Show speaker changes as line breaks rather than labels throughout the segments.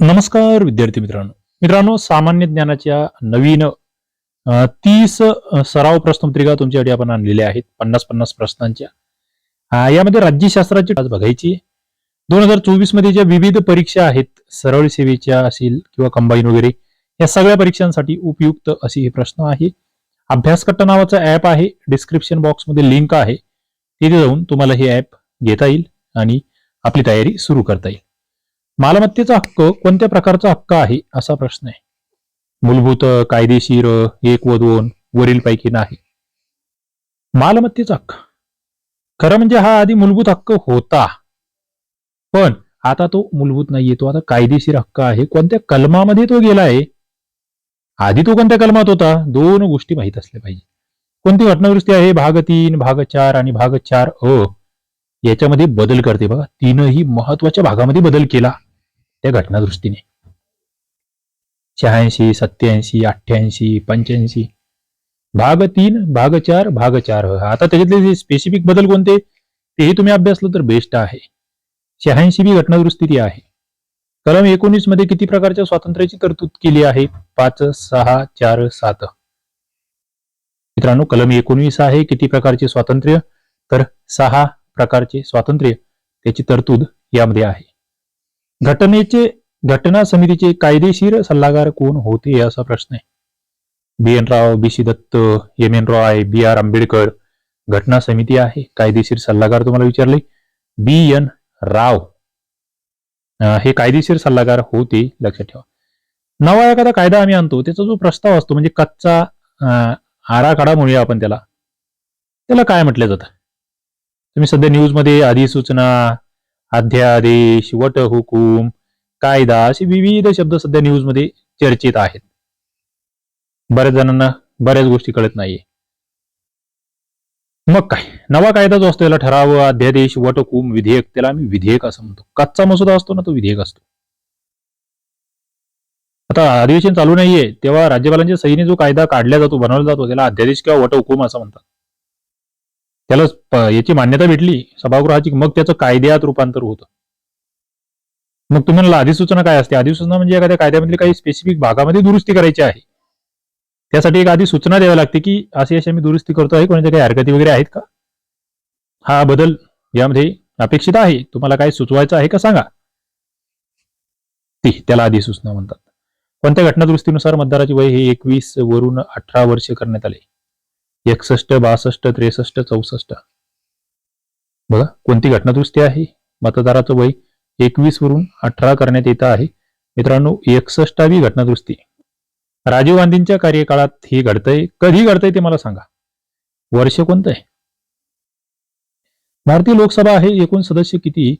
नमस्कार विद्यार्थी मित्रांनो. मित्रांनो सामान्य ज्ञानाच्या नवीन तीस सराव प्रश्नपत्रिका तुमच्यासाठी आपण आणलेल्या आहेत पन्नास पन्नास प्रश्नांच्या यामध्ये राज्यशास्त्राची आज बघायची. दोन हजार चोवीसमध्ये ज्या विविध परीक्षा आहेत सरळ सेवेच्या असेल किंवा कंबाईन वगैरे या सगळ्या परीक्षांसाठी उपयुक्त असे हे प्रश्न आहे. अभ्यासकट्टा नावाचा ऍप आहे. डिस्क्रिप्शन बॉक्समध्ये लिंक आहे. तिथे जाऊन तुम्हाला हे ऍप घेता येईल आणि आपली तयारी सुरू करता येईल. मालमत्तेचा हक्क कोणत्या प्रकारचा हक्क आहे असा प्रश्न आहे. मूलभूत कायदेशीर एक व दोन वरील पैकी नाही. मालमत्तेचा हक्क. खरं म्हणजे हा आधी मूलभूत हक्क होता. पण आता तो मूलभूत नाहीये. तो आता कायदेशीर हक्क आहे. कोणत्या कलमामध्ये तो गेला आहे आधी तो कोणत्या कलमात होता? दोन गोष्टी माहीत असल्या पाहिजे. कोणती घटनादृष्टी आहे? भाग तीन भाग चार आणि भाग चार अ. याच्यामध्ये बदल करते बघा. तीनही महत्त्वाच्या भागामध्ये बदल केला. त्या घटनादृष्टीने. शहाऐंशी सत्याऐंशी अठ्ठ्याऐंशी पंच्याऐंशी. भाग तीन भाग चार भाग चार. आता त्याच्यातले जे स्पेसिफिक बदल कोणते तेही तुम्ही अभ्यासलं तर बेस्ट आहे. शहाऐंशी बी घटनादुरुस्ती ती आहे. कलम एकोणीसमध्ये किती प्रकारच्या स्वातंत्र्याची तरतूद केली आहे? पाच सहा चार सात. मित्रांनो कलम एकोणवीस आहे किती प्रकारचे स्वातंत्र्य? तर सहा प्रकारचे स्वातंत्र्य त्याची तरतूद यामध्ये आहे. घटनेचे घटना समितीचे कायदेशीर सल्लागार कोण होते असा प्रश्न आहे. B N Rao B C Dutt M N Roy B R Ambedkar घटना समिती आहे. कायदेशीर सल्लागार तुम्हाला विचारले. B N Rao. हे कायदेशीर सल्लागार होते लक्षात ठेवा. नवा एखादा कायदा आम्ही आणतो त्याचा जो प्रस्ताव असतो म्हणजे कच्चा आराखडा म्हणूया आपण त्याला. त्याला काय म्हटलं जातं? तुम्ही सध्या न्यूजमध्ये अधिसूचना अध्यादेश वट हुकूम कायदा असे विविध शब्द सध्या न्यूजमध्ये चर्चेत आहेत. बऱ्याच जणांना बऱ्याच गोष्टी कळत नाहीये. मग काय? नवा कायदा जो असतो याला ठराव अध्यादेश वटहुकूम विधेयक त्याला आम्ही विधेयक असं म्हणतो. कच्चा मसुदा असतो ना तो विधेयक असतो. आता अधिवेशन चालू नाहीये तेव्हा राज्यपालांच्या सहीने जो कायदा काढला जातो बनवला जातो त्याला अध्यादेश किंवा वटहुकूम असं म्हणतात. त्याला याची मान्यता भेटली. सभागृहाची. मग त्याचं कायद्यात रूपांतर होतं. मग तुम्हाला अधिसूचना काय असते? अधिसूचना म्हणजे एखाद्या कायद्यामधली काही स्पेसिफिक भागामध्ये दुरुस्ती करायची आहे. त्यासाठी एक आधी सूचना द्यावी लागते की अशी अशी आम्ही दुरुस्ती करतो आहे. कोणाच्या काही हरकती वगैरे आहेत का? हा बदल यामध्ये अपेक्षित आहे. तुम्हाला काय सुचवायचं आहे का सांगा. ती त्याला अधिसूचना म्हणतात. कोणत्या घटनादुरुस्तीनुसार मतदाराची वय हे एकवीस वरून अठरा वर्ष करण्यात आले? एकसष्ट बासष्ट त्रेसष्ट चौसष्ट. बघा कोणती घटनादुरुस्ती आहे? मतदाराचं वय एकवीस वरून अठरा करण्यात येत आहे. मित्रांनो एकसष्टावी घटनादृष्टी. राजीव गांधींच्या कार्यकाळात हे घडतंय. कधी घडतंय ते मला सांगा. वर्ष कोणतं आहे? भारतीय लोकसभा आहे. एकूण सदस्य किती?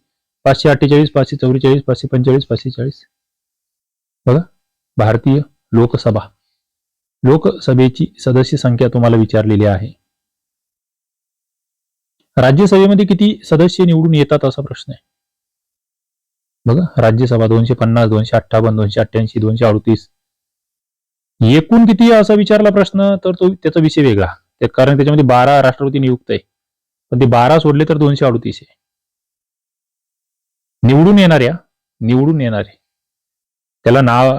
पाचशे अठ्ठेचाळीस पाचशे चौवेचाळीस पाचशे पंचेचाळीस पाचशे चाळीस. बघा भारतीय लोकसभा. लोकसभेची सदस्य संख्या तुम्हाला विचारलेली आहे. राज्यसभेमध्ये किती सदस्य निवडून येतात असा प्रश्न आहे. बघा राज्यसभा दोनशे पन्नास दोनशे अठ्ठावन्न दोनशे अठ्ठ्याऐंशी दोनशे अडतीस. एकूण किती असा विचारला प्रश्न? तर तो त्याचा विषय वेगळा. कारण त्याच्यामध्ये बारा राष्ट्रपती नियुक्त आहे. पण ते बारा सोडले तर दोनशे अडतीस आहे. निवडून येणाऱ्या निवडून येणारे. त्याला नाव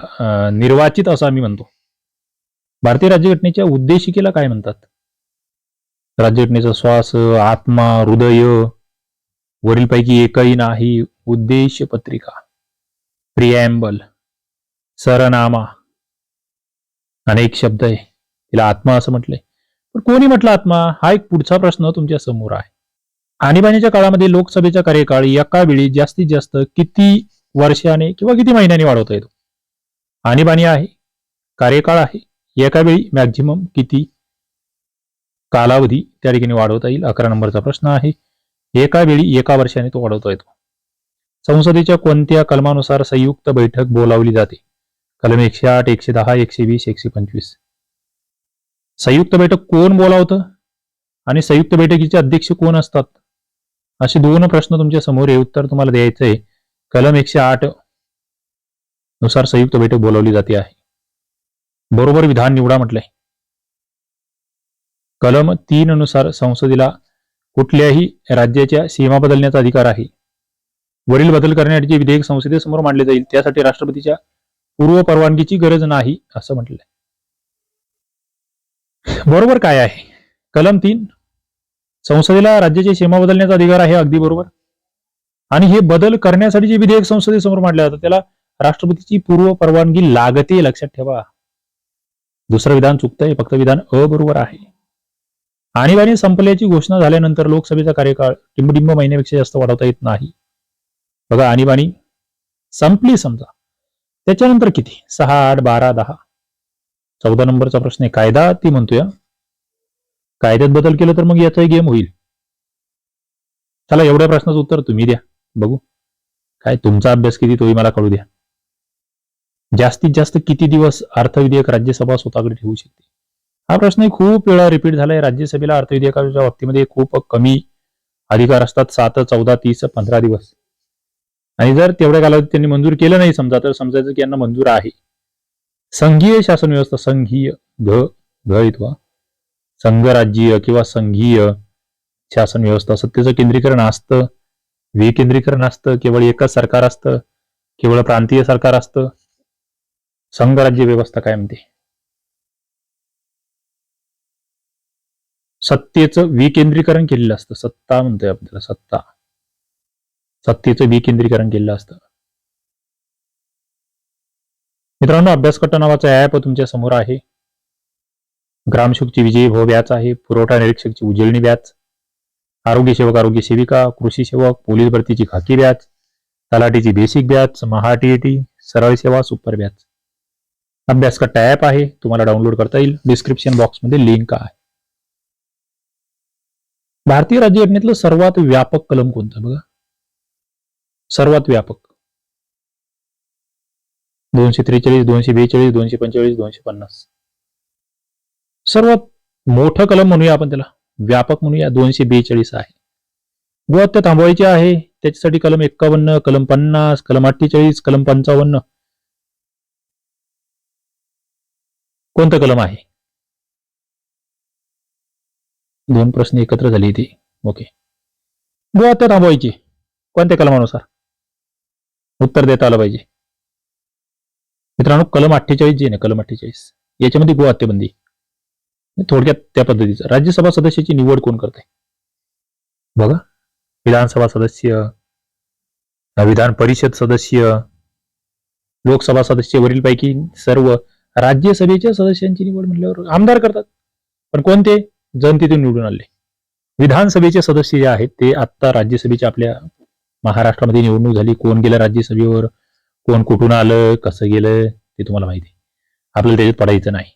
निर्वाचित असं आम्ही म्हणतो. भारतीय राज्यघटनेच्या उद्देशिकेला काय म्हणतात? राज्यघटनेचा श्वास आत्मा हृदय वरीलपैकी एकही नाही उद्देश पत्रिका. प्रियॅम्बल सरनामा. अनेक शब्द आहे. तिला आत्मा असं म्हटलंय. पण कोणी म्हटलं आत्मा? हा एक पुढचा प्रश्न तुमच्यासमोर आहे. आणीबाणीच्या काळामध्ये लोकसभेचा कार्यकाळ एका वेळी जास्तीत जास्त किती वर्षाने किंवा किती महिन्यांनी वाढवता येतो? आणीबाणी आहे कार्यकाळ आहे एका वेळी मॅक्झिमम किती कालावधी त्या ठिकाणी वाढवता येईल? अकरा नंबरचा प्रश्न आहे. एका वेळी एका वर्षाने तो वाढवता येतो. संसदेच्या कोणत्या कलमानुसार संयुक्त बैठक बोलावली जाते? कलम एकशे आठ एकशे दहा एकशे वीस एकशे पंचवीस. संयुक्त बैठक कोण बोलावतं? आणि संयुक्त बैठकीचे अध्यक्ष कोण असतात? असे दोन प्रश्न तुमच्यासमोर हे उत्तर तुम्हाला द्यायचं आहे कलम एकशे आठनुसार संयुक्त बैठक बोलावली जाते आहे. बरोबर विधान निवडा म्हटलंय. कलम तीन नुसार संसदेला कुठल्याही राज्याच्या सीमा बदलण्याचा अधिकार आहे. वरील बदल करण्याचे विधेयक संसदेसमोर मांडले जाईल. त्यासाठी राष्ट्रपतीच्या पूर्व परवानगीची गरज नाही असं म्हटलंय. बरोबर काय आहे? कलम तीन. संसदेला राज्याची सीमा बदलण्याचा अधिकार आहे अगदी बरोबर. आणि हे बदल करण्यासाठी जे विधेयक संसदेसमोर मांडले जातं त्याला राष्ट्रपतीची पूर्व परवानगी लागते लक्षात ठेवा. दुसरं विधान चुकतंय फक्त विधान अबरोबर आहे. आणीबाणी संपल्याची घोषणा झाल्यानंतर लोकसभेचा कार्यकाळ टिंबडिंब महिन्यापेक्षा जास्त वाढवता येत नाही. बघा आणीबाणी संपली समजा. त्याच्यानंतर किती? सहा आठ बारा दहा. चौदा नंबरचा प्रश्न आहे. कायदा? ती म्हणतोय कायद्यात बदल केलं तर मग याचाही गेम होईल. चला एवढ्या प्रश्नाचं उत्तर तुम्ही द्या. बघू. काय तुमचा अभ्यास किती तोही मला कळू द्या. जास्तीत जास्त किती दिवस अर्थविधेयक राज्यसभा स्वतःकडे ठेवू शकते? हा प्रश्न खूप वेळा रिपीट झालाय. राज्यसभेला अर्थविधेयकाच्या बाबतीमध्ये खूप कमी अधिकार असतात. सात चौदा तीस पंधरा दिवस. आणि जर तेवढ्या कालावधीत त्यांनी मंजूर केलं नाही समजा तर समजायचं की यांना मंजूर आहे. संघीय शासन व्यवस्था संघीय घ घ इथवा संघराज्यीय किंवा संघीय शासन व्यवस्था सत्तेचं केंद्रीकरण असतं विकेंद्रीकरण असतं केवळ एकच सरकार असतं केवळ प्रांतीय सरकार असतं संघराज्य व्यवस्था काय म्हणते? सत्तेचं विकेंद्रीकरण केलेलं असतं. सत्ता म्हणतोय आपल्याला सत्ता. सत्तेचं विकेंद्रीकरण केलेलं असतं. मित्रांनो अभ्यासकट्टा नावाचा ऍप तुमच्यासमोर आहे. ग्रामसेवकची विजयी भाऊ बॅच आहे. पुरवठा निरीक्षकची उजळणी बॅच. आरोग्य सेवक आरोग्य सेविका कृषी सेवक पोलीस भरतीची खाकी बॅच. तलाठीची बेसिक बॅच. महाटीएटी सरळ सेवा सुपर अभ्यास अभ्यासकट्टा ऍप आहे. तुम्हाला डाउनलोड करता येईल. डिस्क्रिप्शन बॉक्समध्ये लिंक आहे. भारतीय राज्यघटनेतलं सर्वात व्यापक कलम कोणतं बघा? सर्वात व्यापक. दोनशे त्रेचाळीस दोनशे बेचाळीस दोनशे पंचेचाळीस दोनशे पन्नास. सर्वात मोठं कलम म्हणूया आपण त्याला. व्यापक म्हणूया. दोनशे बेचाळीस आहे. गुहत्या थांबवायचे आहे. त्याच्यासाठी कलम एक्कावन्न कलम पन्नास कलम अठ्ठेचाळीस कलम पंचावन्न. कोणतं कलम आहे? दोन प्रश्न एकत्र झाले इथे. ओके. गुहत्या थांबवायची. कोणत्या कलमानुसार? उत्तर देता आलं पाहिजे. मित्रांनो कलम अठ्ठेचाळीस जे ना कलम अठ्ठेचाळीस याच्यामध्ये गो हत्येबंदी. थोडक्यात त्या पद्धतीचं. राज्यसभा सदस्याची निवड कोण करते बघा. विधानसभा सदस्य विधान परिषद सदस्य लोकसभा सदस्य वरीलपैकी सर्व राज्यसभेच्या सदस्यांची निवड म्हटल्यावर आमदार करतात. पण कोणते? जनतेतून निवडून आले. विधानसभेचे सदस्य जे आहेत ते आता राज्यसभेच्या आपल्या महाराष्ट्रामध्ये निवडणूक झाली. कोण गेलं राज्यसभेवर? कोण कुठून आलं? कसं गेलं? ते तुम्हाला माहिती आहे. आपल्याला त्याच्यात पडायचं नाही.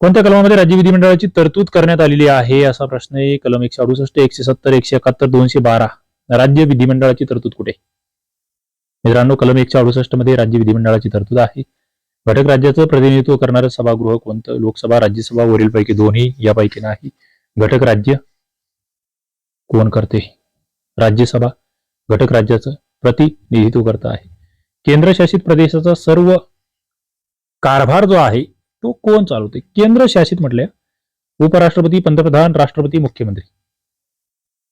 कोणत्या कलमामध्ये राज्य विधिमंडळाची तरतूद करण्यात आलेली आहे? असा प्रश्न आहे. कलम एकशे अडुसष्ट एकशे सत्तर एकशे एकाहत्तर दोनशे बारा. राज्य विधिमंडळाची तरतूद कुठे? मित्रांनो कलम एकशे अडुसष्टमध्ये राज्य विधिमंडळाची तरतूद आहे. घटक राज्याचं प्रतिनिधित्व करणारं सभागृह कोणतं? लोकसभा राज्यसभा वरीलपैकी दोन्ही यापैकी नाही. घटक राज्य कोण करते? राज्यसभा घटक राज्याचं प्रतिनिधित्व करत आहे. केंद्रशासित प्रदेशाचा सर्व कारभार जो आहे तो कोण चालवते? केंद्रशासित म्हटल्या उपराष्ट्रपती पंतप्रधान राष्ट्रपती मुख्यमंत्री.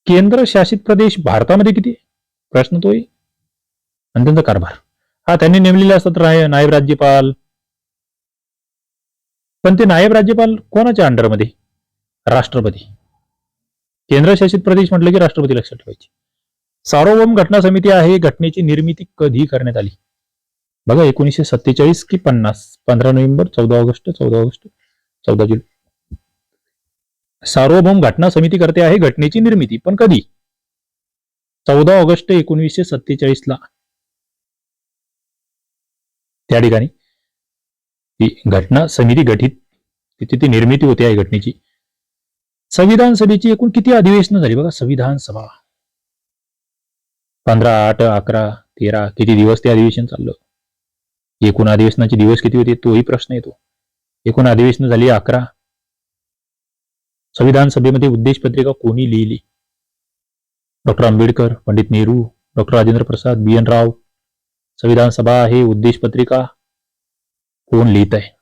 केंद्रशासित प्रदेश भारतामध्ये किती प्रश्न तो आहे आणि त्यांचा कारभार. हा त्यांनी नेमलेले असतात नायब राज्यपाल पण ते नायब राज्यपाल कोणाच्या अंडरमध्ये? राष्ट्रपती. केंद्रशासित प्रदेश म्हटलं की राष्ट्रपती लक्षात ठेवायचे. सार्वभौम घटना समिती आहे घटनेची निर्मिती कधी करण्यात आली? बघा एकोणीसशे सत्तेचाळीस की पन्नास पंधरा नोव्हेंबर चौदा ऑगस्ट चौदा ऑगस्ट चौदा जुलै सार्वभौम घटना समिती करते आहे घटनेची निर्मिती पण कधी? चौदा ऑगस्ट एकोणीसशे सत्तेचाळीस ला त्या ठिकाणी. ती घटना समिती गठीत तिथे ती निर्मिती होते या घटनेची. संविधान सभेची एकूण किती अधिवेशनं झाली बघा? संविधान सभा. पंधरा आठ अकरा तेरा किती दिवस ते अधिवेशन चाललं? एकूण अधिवेशनाचे दिवस किती होते तोही प्रश्न येतो. एकूण अधिवेशन झाली अकरा. संविधान सभेमध्ये उद्देश पत्रिका कोणी लिहिली? Doctor Ambedkar Pandit Nehru doctor Rajendra Prasad B N Rao. संविधान सभा आहे उद्देश पत्रिका कोण लिहित आहे?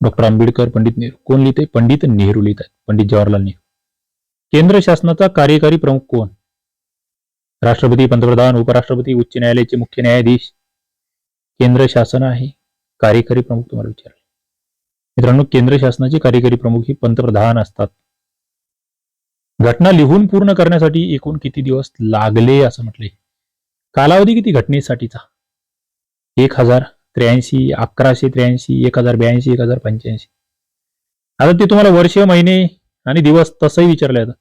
डॉक्टर आंबेडकर पंडित नेहरू. कोण लिहित आहे? पंडित नेहरू लिहित आहेत. पंडित जवाहरलाल नेहरू. केंद्र शासनाचा कार्यकारी प्रमुख कोण? राष्ट्रपती पंतप्रधान उपराष्ट्रपती उच्च न्यायालयाचे मुख्य न्यायाधीश. केंद्र शासन आहे. कार्यकारी प्रमुख तुम्हाला विचारले. मित्रांनो केंद्र शासनाचे कार्यकारी प्रमुख हे पंतप्रधान असतात. घटना लिहून पूर्ण करण्यासाठी एकूण किती दिवस लागले असं म्हटले? कालावधी किती? घटनेसाठीचा. एक हजार त्र्याऐंशी अकराशे त्र्याऐंशी एक हजार ब्याऐंशी एक हजार पंच्याऐंशी. आता ते तुम्हाला वर्ष महिने आणि दिवस तसंही विचारलं जातं.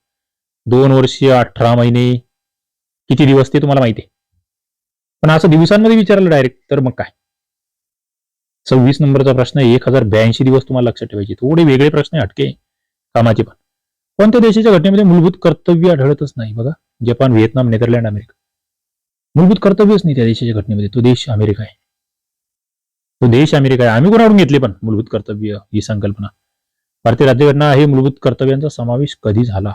दोन वर्ष अठरा महिने किती दिवस ते तुम्हाला माहिती आहे. पण असं दिवसांमध्ये विचारलं डायरेक्ट तर मग काय? सव्वीस नंबरचा प्रश्न एक हजार ब्याऐंशी दिवस तुम्हाला लक्षात ठेवायचे. थोडे वेगळे प्रश्न अटके हटके कामाचे पण. कोणत्या देशाच्या घटनेमध्ये मूलभूत कर्तव्य आढळतच नाही बघा. Japan Vietnam Netherland America. मूलभूत कर्तव्यच नाही त्या देशाच्या घटनेमध्ये. तो देश अमेरिका आहे. तो देश अमेरिका आहे. आम्ही कोणाकडून घेतले पण? मूलभूत कर्तव्य ही संकल्पना. भारतीय राज्यघटना हे मूलभूत कर्तव्यांचा समावेश कधी झाला?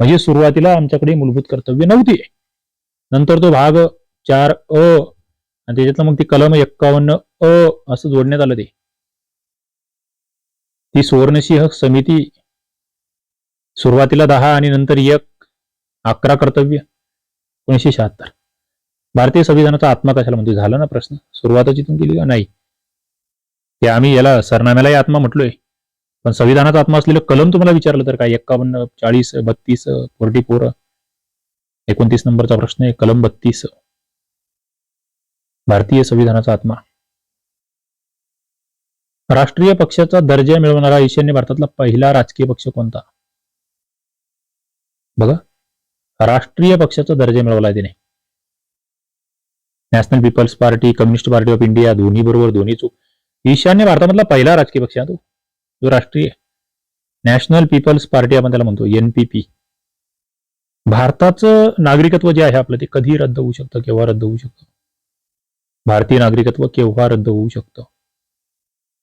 म्हणजे सुरुवातीला आमच्याकडे मूलभूत कर्तव्य नव्हती. नंतर तो भाग चार अ आणि त्याच्यातलं मग ती कलम एक्कावन्न अ असं जोडण्यात आलं ते. ती सुवर्णसिंह समिती सुरुवातीला दहा आणि नंतर एक अकरा कर्तव्य एकोणीसशे शहात्तर. भारतीय संविधानाचा आत्मा कशाला म्हणतो झाला ना प्रश्न. सुरुवातच इथून केली का? नाही. ते आम्ही याला सरनाम्यालाही आत्मा म्हटलोय. पण संविधानाचा आत्मा असलेलं कलम तुम्हाला विचारलं तर काय? एक्कावन्न चाळीस बत्तीस फोर्टी फोर? एकोणतीस नंबरचा प्रश्न आहे. कलम बत्तीस. भारतीय संविधानाचा आत्मा. राष्ट्रीय पक्षाचा दर्जा मिळवणारा ईशान्य भारतातला पहिला राजकीय पक्ष कोणता? बघा. राष्ट्रीय पक्षाचा दर्जा मिळवला आहे त्याने. National people's party communist party of India दोन्ही बरोबर दोन्ही चूक. ईशान्य भारतामधला पहिला राजकीय पक्ष आहे तो. जो राष्ट्रीय नॅशनल पीपल्स पार्टी आपण त्याला म्हणतो एनपीपी भारताचं नागरिकत्व जे आहे आपलं ते कधी रद्द होऊ शकतं केव्हा रद्द होऊ शकतं? भारतीय नागरिकत्व केव्हा रद्द होऊ शकतं?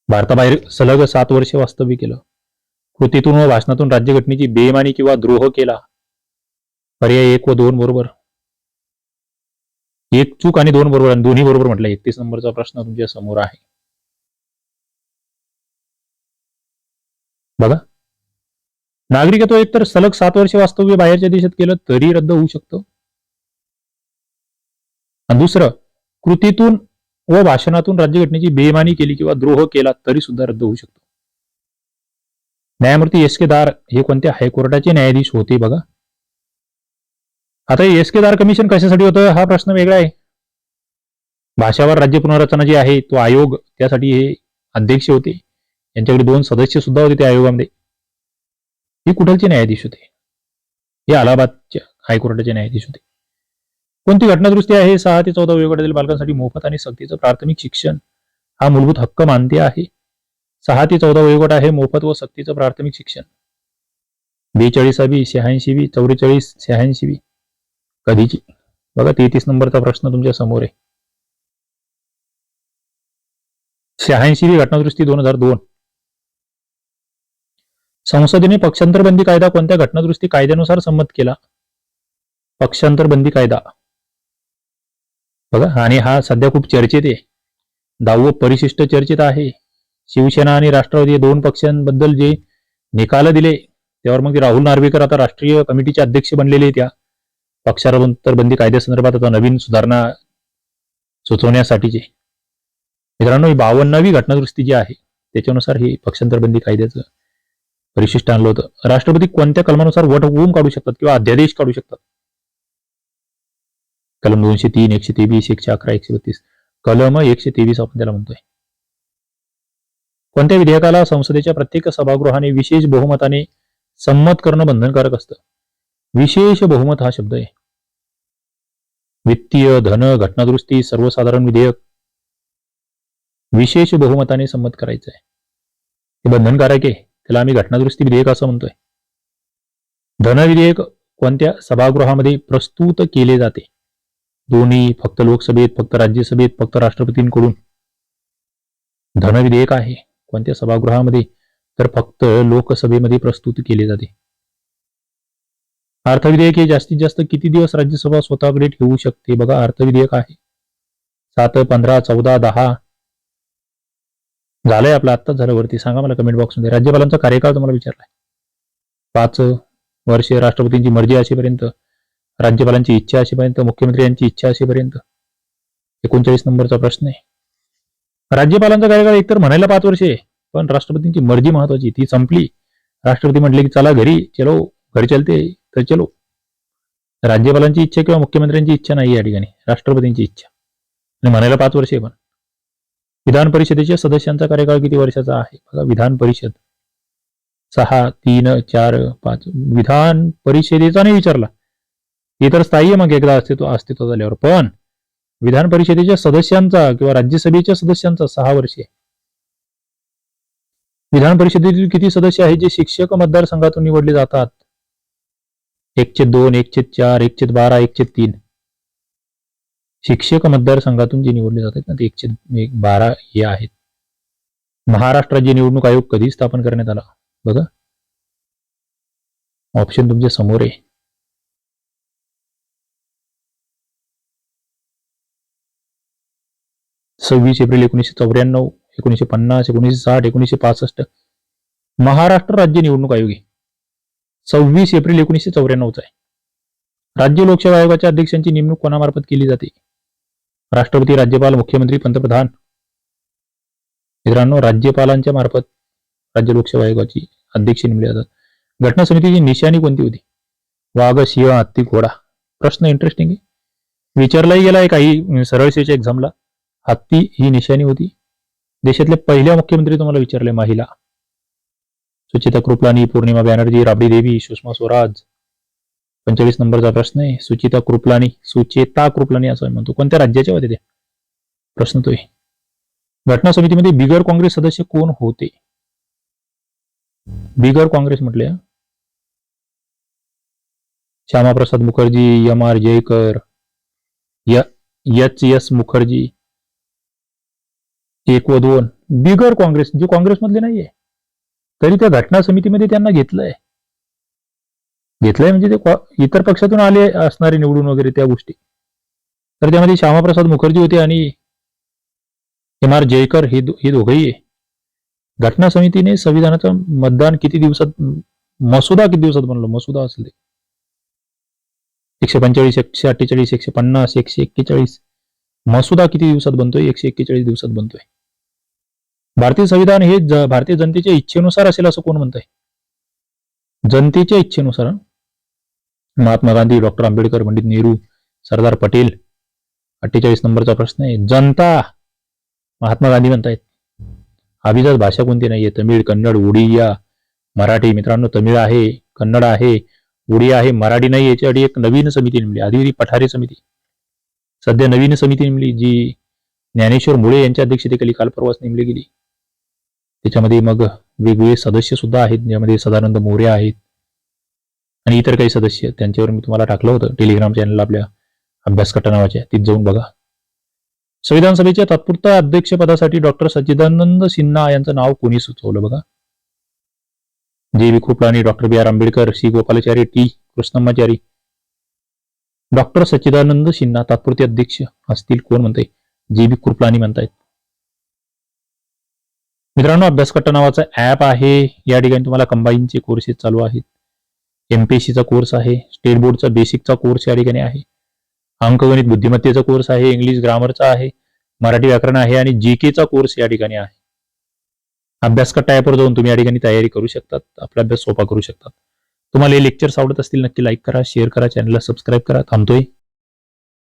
भारताबाहेर सलग सात वर्षे वास्तव्य केलं. कृतीतून व भाषणातून राज्यघटनेची बेमानी किंवा द्रोह केला. पर्याय एक व दोन बरोबर. एक चूक आणि दोन बरोबर आणि दोन्ही बरोबर म्हटलं एकतीस नंबरचा प्रश्न तुमच्यासमोर आहे. बघा. नागरिकत्व एकतर सलग सात वर्ष वास्तव्य बाहेरच्या देशात केलं तरी रद्द होऊ शकतं. आणि दुसरं कृतीतून व भाषणातून राज्यघटनेची बेमानी केली किंवा द्रोह केला तरी सुद्धा रद्द होऊ शकतो. न्यायमूर्ती एस के दार हे कोणत्या हायकोर्टाचे न्यायाधीश होते बघा. आता एस के दार कमिशन कशासाठी होतं? हा प्रश्न वेगळा आहे. भाषावर राज्य पुनर्रचना जी आहे तो आयोग त्यासाठी हे अध्यक्ष होते. यांच्याकडे दोन सदस्य सुद्धा होते त्या आयोगामध्ये. हे कुठलचे न्यायाधीश होते? हे अलाहाबादच्या हायकोर्टाचे न्यायाधीश होते. कोणती घटनादृष्टी आहे? सहा ते चौदा वयोगटातील बालकांसाठी मोफत आणि सक्तीचं प्राथमिक शिक्षण हा मूलभूत हक्क मानते आहे. सहा ते चौदा वयोगट आहे मोफत व सक्तीचं प्राथमिक शिक्षण. बेचाळीसावी शहाऐंशीवी चौवेचाळीस शहाऐंशीवी. कधीची? बघा तेहतीस नंबरचा प्रश्न तुमच्यासमोर आहे. शहाऐंशी घटनादुरुस्ती दोन हजार दोन. संसदेने पक्षांतर बंदी कायदा कोणत्या घटनादुरुस्ती कायद्यानुसार संमत केला? पक्षांतर बंदी कायदा. बघा आणि हा सध्या खूप चर्चेत आहे. दहावं परिशिष्ट चर्चेत आहे. शिवसेना आणि राष्ट्रवादी दोन पक्षांबद्दल जे निकाल दिले त्यावर मग राहुल नार्वेकर आता राष्ट्रीय कमिटीचे अध्यक्ष बनलेले त्या पक्षांतर बंदी कायद्यासंदर्भात आता नवीन सुधारणा सुचवण्यासाठीचे मित्रांनो ही बावन्नावी घटनादुरुस्ती जी आहे त्याच्यानुसार ही पक्षांतर बंदी कायद्याचं परिशिष्ट आणलं होतं. राष्ट्रपती कोणत्या कलमानुसार वटहुकूम काढू शकतात किंवा अध्यादेश काढू शकतात? कलम दोनशे तीन एकशे तेवीस एकशे अकरा एकशे बत्तीस. कलम एकशे तेवीस आपण त्याला म्हणतोय. कोणत्या विधेयकाला संसदेच्या प्रत्येक सभागृहाने विशेष बहुमताने संमत करणं बंधनकारक असतं? विशेष बहुमत हा शब्द आहे. वित्तीय धन घटनादुरुस्ती सर्वसाधारण विधेयक. विशेष बहुमताने संमत करायचं आहे हे बंधनकारक आहे. त्याला आम्ही घटनादुरुस्ती विधेयक असं म्हणतोय. धन विधेयक कोणत्या सभागृहामध्ये प्रस्तुत केले जाते? दोन्ही फक्त लोकसभेत फक्त राज्यसभेत फक्त राष्ट्रपतींकडून. धन विधेयक आहे. कोणत्या सभागृहामध्ये? तर फक्त लोकसभेमध्ये प्रस्तुत केले जाते. अर्थविधेयक हे जास्तीत जास्त किती दिवस राज्यसभा स्वतःकडे ठेवू शकते? बघा अर्थविधेयक आहे. सात पंधरा चौदा दहा. झालंय आपलं आत्ताच झालं वरती. सांगा मला कमेंट बॉक्समध्ये राज्यपालांचा कार्यकाळ तुम्हाला विचारलाय. पाच वर्षे राष्ट्रपतींची मर्जी असेपर्यंत राज्यपालांची इच्छा असेपर्यंत मुख्यमंत्री यांची इच्छा असेपर्यंत? एकोणचाळीस नंबरचा प्रश्न आहे. राज्यपालांचा कार्यकाळ एकतर म्हणायला पाच वर्षे पण राष्ट्रपतींची मर्जी महत्वाची ती संपली. राष्ट्रपती म्हटले की चला घरी चलो घरी चलते. तर चलो. राज्यपालांची इच्छा किंवा मुख्यमंत्र्यांची इच्छा नाही या ठिकाणी. राष्ट्रपतींची इच्छा. आणि म्हणायला पाच वर्षे पण. विधान परिषदेच्या सदस्यांचा कार्यकाळ किती वर्षाचा आहे? बघा विधान परिषद. सहा तीन चार पाच. विधान परिषदेचा नाही विचारला. हे तर स्थायी आहे मग एकदा अस्तित्व अस्तित्व झाल्यावर पण विधान परिषदेच्या सदस्यांचा किंवा राज्यसभेच्या सदस्यांचा सहा वर्षे. विधान परिषदेतील किती सदस्य आहेत जे शिक्षक मतदारसंघातून निवडले जातात? एकशे दोन एकशे चार एकशे बारा एकशे तीन. शिक्षक मतदारसंघातून जे निवडले जातात ना ते एकशे एक बारा हे आहेत. महाराष्ट्र राज्य निवडणूक आयोग कधी स्थापन करण्यात आला? बघा. ऑप्शन तुमच्यासमोर आहे. सव्वीस एप्रिल एकोणीसशे चौऱ्याण्णव एकोणीसशे पन्नास एकोणीसशे साठ एकोणीसशे पासष्ट. महाराष्ट्र राज्य निवडणूक आयोग आहे. सव्वीस एप्रिल एकोणीसशे चौऱ्याण्णवचा आहे. राज्य लोकसेवा आयोगाच्या अध्यक्षांची नेमणूक कोणामार्फत केली जाते? राष्ट्रपती राज्यपाल मुख्यमंत्री पंतप्रधान. मित्रांनो राज्यपालांच्या मार्फत राज्य लोकसेवा आयोगाची अध्यक्ष नेमले जातात. घटना समितीची निशाणी कोणती होती? वाघ सिंह हत्ती घोडा. प्रश्न इंटरेस्टिंग आहे. विचारलाही गेला आहे काही सरळ सेच्या एक्झामला हत्ती ही निशाणी होती. देशातले पहिल्या मुख्यमंत्री तुम्हाला विचारले महिला. सुचिता कृपलानी पौर्णिमा बॅनर्जी राबडी देवी सुषमा स्वराज. पंचेचाळीस नंबरचा प्रश्न आहे. सुचिता कृपलानी सुचेता कृपलानी असं म्हणतो. कोणत्या राज्याच्या होते ते? प्रश्न तो आहे. घटना समितीमध्ये बिगर काँग्रेस सदस्य कोण होते? बिगर काँग्रेस म्हटले Shyamaprasad Mukherjee M R Jayakar H S Mukherjee एक व दोन. बिगर काँग्रेस जे काँग्रेसमधले नाहीये. तरी त्या घटना समितीमध्ये त्यांना घेतलंय. घेतलंय म्हणजे ते इतर पक्षातून आले असणारे निवडून वगैरे त्या गोष्टी. तर त्यामध्ये श्यामाप्रसाद मुखर्जी होते आणि एम आर जयकर हे दो- हे दोघंही घटना समितीने संविधानाचं मतदान किती दिवसात मसुदा किती दिवसात बनलो? मसुदा असेल ते. एकशे पंचेचाळीस एकशे अठ्ठेचाळीस एकशे पन्नास एकशे एक्केचाळीस. मसुदा किती दिवसात बनतोय? एकशे एक्केचाळीस दिवसात बनतोय. भारतीय संविधान हे भारतीय जनतेच्या इच्छेनुसार असेल असं कोण म्हणतंय? जनतेच्या इच्छेनुसार महात्मा गांधी डॉक्टर आंबेडकर पंडित नेहरू सरदार पटेल अठ्ठेचाळीस नंबरचा प्रश्न आहे. जनता महात्मा गांधी म्हणतायत अभिजात भाषा कोणती नाहीये? तमिळ कन्नड उडिया मराठी मित्रांनो तमिळ आहे कन्नड आहे उडिया आहे मराठी नाही याच्यासाठी एक नवीन समिती नेमली आधी पठारे समिती. सध्या नवीन समिती नेमली जी ज्ञानेश्वर मुळे यांच्या अध्यक्षतेखाली काल परवाच नेमली गेली. त्याच्यामध्ये मग वेगवेगळे सदस्य सुद्धा आहेत ज्यामध्ये सदानंद मोरे आहेत आणि इतर काही सदस्य त्यांच्यावर मी तुम्हाला टाकलं होतं. टेलिग्राम चॅनल आपल्या अभ्यासकटा नावाच्या. तिथे जाऊन बघा. संविधान सभेच्या तात्पुरत्या अध्यक्षपदासाठी डॉक्टर सच्चिदानंद सिन्हा यांचं नाव कोणी सुचवलं बघा? J B Kripalani doctor B R. Ambedkar C. Gopalachari T. Krishnamachari. Doctor Sachchidanand Sinha तात्पुरते अध्यक्ष असतील कोण म्हणते जे बी कृपलानी म्हणतायत. मित्रांनो अभ्यासकट्टा नावाचा ऍप आहे. या ठिकाणी तुम्हाला कंबाईनचे कोर्सेस चालू आहेत. एमपीएससीचा कोर्स आहे. स्टेट बोर्डचा बेसिकचा कोर्स या ठिकाणी आहे. अंकगणित बुद्धिमत्तेचा कोर्स आहे. इंग्लिश ग्रामरचा आहे. मराठी व्याकरण आहे आणि जी केचा कोर्स या ठिकाणी आहे. अभ्यासकट्टा ॲपवर जाऊन तुम्ही या ठिकाणी तयारी करू शकतात. आपला अभ्यास सोपा करू शकतात. तुम्हाला हे लेक्चर्स आवडत असतील नक्की लाईक करा शेअर करा चॅनलला सबस्क्राईब करा. थांबतोय.